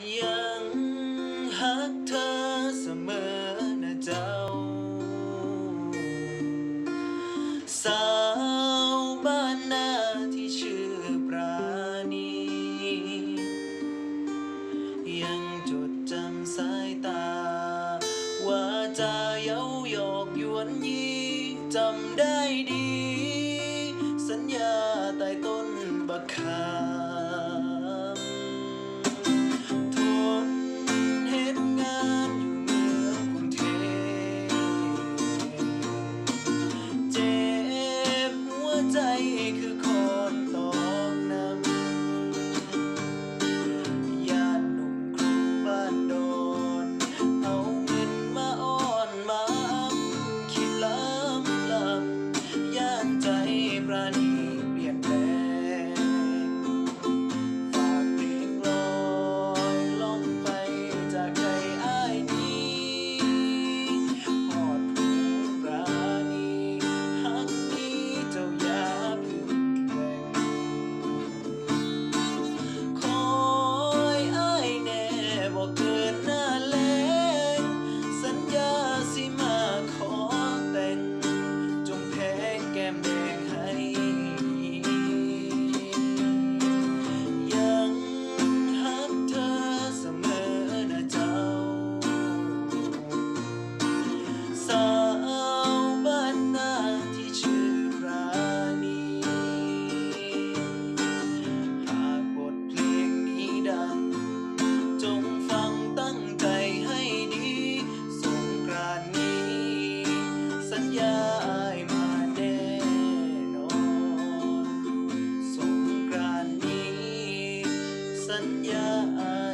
ยังฮักเธอเสมอนะเจ้า สาวบ้านนาที่ชื่อปราณี ยังจดจำสายตา ว่าจะเย้าหยอกยวนยีจำได้ดี สัญญาใต้ต้นบักคา Yeah.